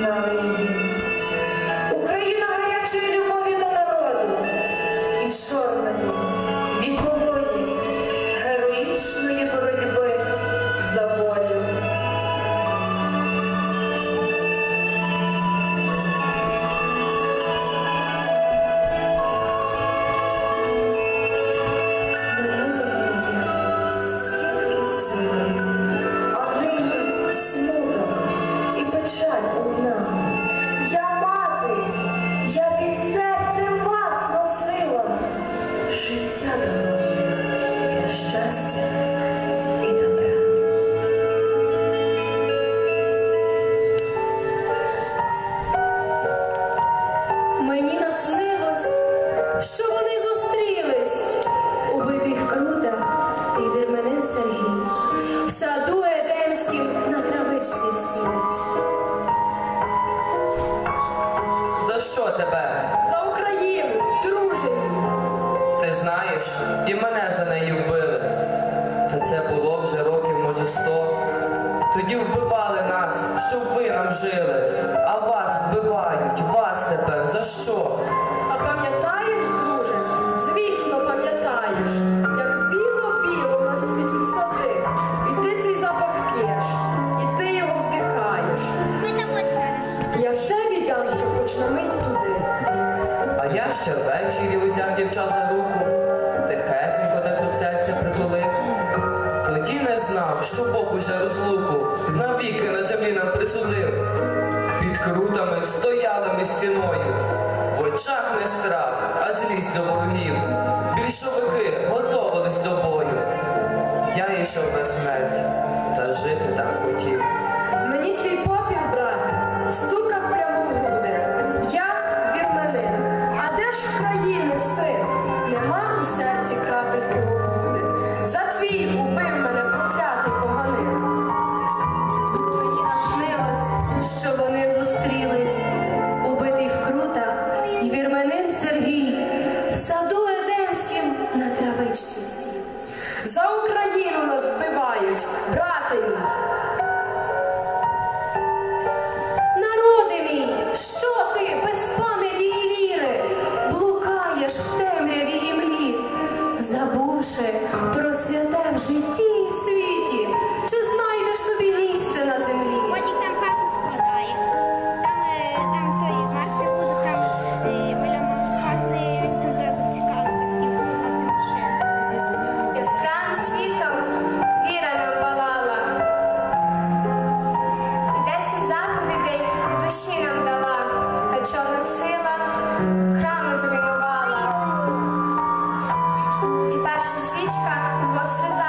Gracias. Мені наснилось, що вони зустрілись убитий в крутах і вірменен Сергій, в саду Едемським на травичці всілись. За що тебе? За Україну, друже. Ти знаєш, і мене за неї вбили. Та це було вже років, може, сто. Тоді вбивали нас, щоб ви нам жили, а вас вбивають. вас за що. А пам'ятаєш, друже? Звісно, пам'ятаєш, як біло-біло на світлі сади. І ти цей запах п'єш, і ти його вдихаєш. Я все віддам, що хоч на мить туди. А я ще ввечері узяв дівча за руку, тихесенько так до серця притулив. Тоді не знав, що Бог уже розлуку навіки на землі нам присудив крутами стояли ми стіною. В очах не страх, а злість до ворогів. Більшовики готовились до бою. Я йшов на смерть та жити так хотів. crítica mostra